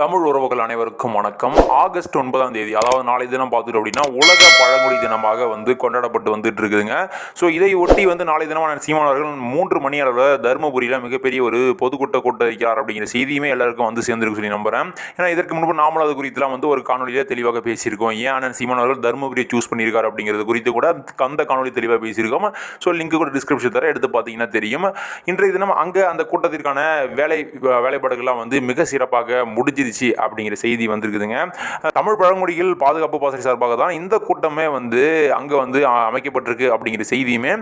தமிழ் உறவுகள் அனைவருக்கும் வணக்கம். ஆகஸ்ட் ஒன்பதாம் தேதி அதாவது நாளை தினம் பார்த்துட்டோம் அப்படின்னா உலக பழங்குடி தினமாக வந்து கொண்டாடப்பட்டு வந்துட்டு இருக்குதுங்க ஸோ இதை ஒட்டி வந்து நாளை தினமான சீமானவர்கள் மூன்று மணி அளவில் தருமபுரியில் மிகப்பெரிய ஒரு பொதுக்கூட்ட கூட்ட வைக்கிறார் அப்படிங்கிற செய்தியுமே எல்லாருக்கும் வந்து சேர்ந்துருக்கு சொல்லி நம்புறேன். ஏன்னா இதற்கு முன்பு நாமளும் அது குறித்துலாம் வந்து ஒரு காணொலியில் தெளிவாக பேசியிருக்கோம். ஏன் அண்ணன் சீமானவர்கள் தருமபுரியை சூஸ் பண்ணியிருக்காரு அப்படிங்கிறது குறித்து கூட அந்த காணொலி தெளிவாக பேசியிருக்கோம். ஸோ லிங்க் கூட டிஸ்கிரிப்ஷன் தர எடுத்து பார்த்தீங்கன்னா தெரியும். இன்றைய தினம் அங்கே அந்த கூட்டத்திற்கான வேலை வேலைப்பாடுகள்லாம் வந்து மிக சிறப்பாக முடிஞ்சிருச்சு அப்படிங்கிற செய்தி வந்திருக்குதுங்க. தமிழ் பழங்குடிகள் பாதுகாப்பு பாசறை சார்பாக தான் இந்த கூட்டமே வந்து அங்கே வந்து அமைக்கப்பட்டிருக்கு அப்படிங்கிற செய்தியுமே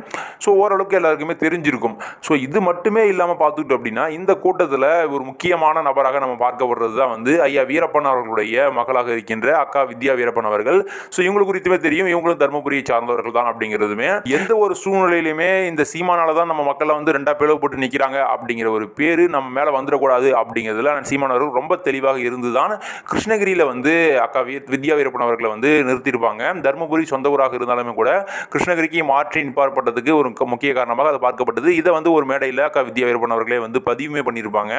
ஸோ ஓரளவுக்கு எல்லாருக்குமே தெரிஞ்சிருக்கும். ஸோ இது மட்டுமே இல்லாமல் பார்த்துக்கிட்டோம் அப்படின்னா இந்த கூட்டத்தில் ஒரு முக்கியமான நபராக நம்ம பார்க்கப்படுறது தான் வந்து ஐயா வீரப்பன் அவர்களுடைய மகளாக இருக்கின்ற அக்கா வித்யா வீரப்பன் அவர்கள். ஸோ இவங்களுக்கு குறித்துமே தெரியும் இவங்களும் தர்மபுரியை சார்ந்தவர்கள் தான் அப்படிங்கிறதுமே. எந்த ஒரு சூழ்நிலையிலுமே இந்த சீமானால தான் நம்ம மக்களை வந்து ரெண்டா பிளவுபட்டு நிற்கிறாங்க அப்படிங்கிற ஒரு பேர் நம்ம மேலே வந்துடக்கூடாது அப்படிங்கிறதுல சீமானவர்கள் ரொம்ப தெளிவாக இருந்து தான் கிருஷ்ணகிரியில் வந்து அக்கா வி வித்யா வீரப்பன் அவர்களை வந்து நிறுத்தியிருப்பாங்க. தர்மபுரி சொந்த ஊராக இருந்தாலுமே கூட கிருஷ்ணகிரிக்கு மாற்றி நிப்பாற்பட்டதுக்கு ஒரு முக்கிய காரணமாக அது பார்க்கப்பட்டது. இதை வந்து ஒரு மேடையில் அக்கா வித்யா வீரப்பன் அவர்களே வந்து பதிவுமே பண்ணியிருப்பாங்க.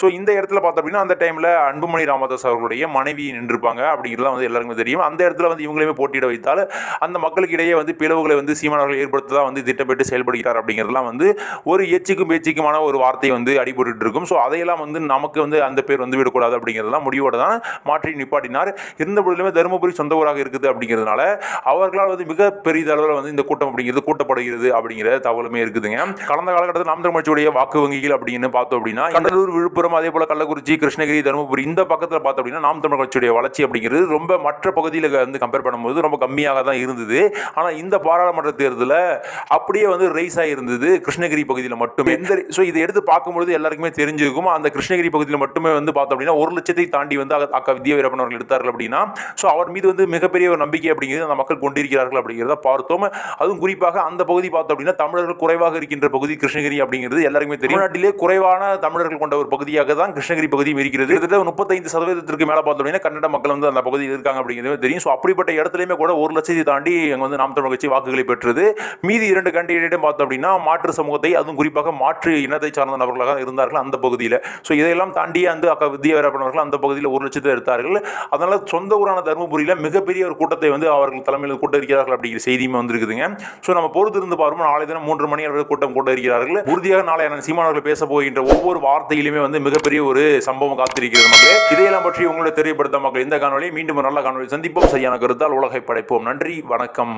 ஸோ இந்த இடத்துல பார்த்தோம் அப்படின்னா அந்த டைமில் அன்புமணி ராமதாஸ் அவர்களுடைய மனைவி நின்றுருப்பாங்க. அப்படிங்கிறதுலாம் வந்து எல்லாருக்குமே தெரியும். அந்த இடத்துல வந்து இவங்களையுமே போட்டியிட வைத்தால் அந்த மக்களுக்கு இடையே வந்து பிளவுகளை வந்து சீமானவர்கள் ஏற்படுத்த தான் வந்து திட்டமிட்டு செயல்படுகிறார் அப்படிங்கிறதுலாம் வந்து ஒரு எச்சிக்கும் பேச்சுக்குமான ஒரு வார்த்தை வந்து அடிபட்டு இருக்கும். ஸோ அதையெல்லாம் வந்து நமக்கு வந்து அந்த பேர் வந்து விடக்கூடாது அப்படிங்கிறதெல்லாம் முடிவோட தான் மாற்றி நிப்பாட்டினார். இருந்த பொழுதுமே தருமபுரி சொந்த ஊராக இருக்குது அப்படிங்கிறதுனால அவர்களால் வந்து மிக பெரிய அளவில் வந்து இந்த கூட்டம் அப்படிங்கிறது கூட்டப்படுகிறது அப்படிங்கிற தகவலுமே இருக்குதுங்க. கடந்த காலகட்டத்தில் நாம் தமிழ்ச்சியுடைய வாக்கு வங்கிகள் அப்படின்னு பார்த்தோம் அப்படின்னா கடலூர் விழுப்புரம் அதே போல கள்ளக்குறிச்சி கிருஷ்ணகிரி தருமபுரி இந்த பக்கத்தில் பார்த்தோம் அப்படின்னா நாம் தமிழ் கட்சியுடைய வளர்ச்சி அப்படிங்கிறது ரொம்ப மற்ற பகுதியில் வந்து கம்பேர் பண்ணும்போது ரொம்ப கம்மியாக தான் இருந்தது. ஆனால் இந்த பாராளுமன்ற தேர்தலில் அப்படியே வந்து ரைஸ் ஆகிருந்தது கிருஷ்ணகிரி பகுதியில் மட்டுமே. இந்த ஸோ இதை எடுத்து பார்க்கும்பொழுது எல்லாருக்குமே தெரிஞ்சிருக்கும். அந்த கிருஷ்ணகிரி பகுதியில் மட்டுமே வந்து பார்த்தோம் அப்படின்னா ஒரு லட்சத்தை தாண்டி வந்து அக்கா வித்யா வீரப்பன் அவர்கள் எடுத்தார்கள் அப்படின்னா ஸோ அவர் மீது வந்து மிகப்பெரிய ஒரு நம்பிக்கை அப்படிங்கிறது அந்த மக்கள் கொண்டிருக்கிறார்கள் அப்படிங்கிறத பார்த்தோம். அதுவும் குறிப்பாக அந்த பகுதி பார்த்தோம் அப்படின்னா தமிழர்கள் குறைவாக இருக்கின்ற பகுதி கிருஷ்ணகிரி அப்படிங்கிறது எல்லாருக்குமே தெரியும். நாட்டிலே குறைவான தமிழர்கள் கொண்ட ஒரு பகுதியாக தான் கிருஷ்ணகிரி பகுதியும் இருக்கிறது. கிட்டத்தட்ட முப்பத்தைந்து சதவீதத்திற்கு மேலே பார்த்தோம் அப்படின்னா கன்னட மக்கள் வந்து அந்த பகுதியில் இருக்காங்க அப்படிங்கிறது தெரியும். ஸோ அப்படிப்பட்ட இடத்துலையுமே கூட ஒரு லட்சத்தை தாண்டி அங்கே வந்து நாம் தமிழ் கட்சி வாக்குகளை பெற்றது. மீதி இரண்டு கேண்டிடேட்டும் பார்த்தோம் அப்படின்னா மாற்று சமூகத்தை அதுவும் குறிப்பாக மாற்று இனத்தை சார்ந்த நபர்களாக இருந்தார்கள் அந்த பகுதியில். ஸோ இதையெல்லாம் தாண்டி அந்த அக்கா வித்யாவீரப்பன் அவர்கள் அந்த பகுதியில் ஒரு லட்சத்தை எடுத்தார்கள். அதனால் சொந்த ஊரான தருமபுரியில் மிகப்பெரிய ஒரு கூட்டத்தை வந்து அவர்கள் தலைமையில் கூட்ட இருக்கிறார்கள் அப்படிங்கிற செய்தியுமே வந்திருக்குதுங்க. ஸோ நம்ம பொறுத்து இருந்து பார்ப்போம் நாளை தினம் மூன்று மணி அளவில் கூட்டம் கூட்ட இருக்கிறார்கள் உறுதியாக நாளை அண்ணன் சீமானவர்கள் பேச போகின்ற ஒவ்வொரு வார்த்தையிலுமே வந்து மிகப்பெரிய ஒரு சம்பவம் காத்திருக்கிறது மக்களே. இதையெல்லாம் பற்றி உங்களை தெரியப்படுத்த மக்கள் இந்த காணொலியை மீண்டும் நல்ல காணொலி சந்திப்போம். சரியான கருத்தால் உலகை படைப்போம். நன்றி வணக்கம்.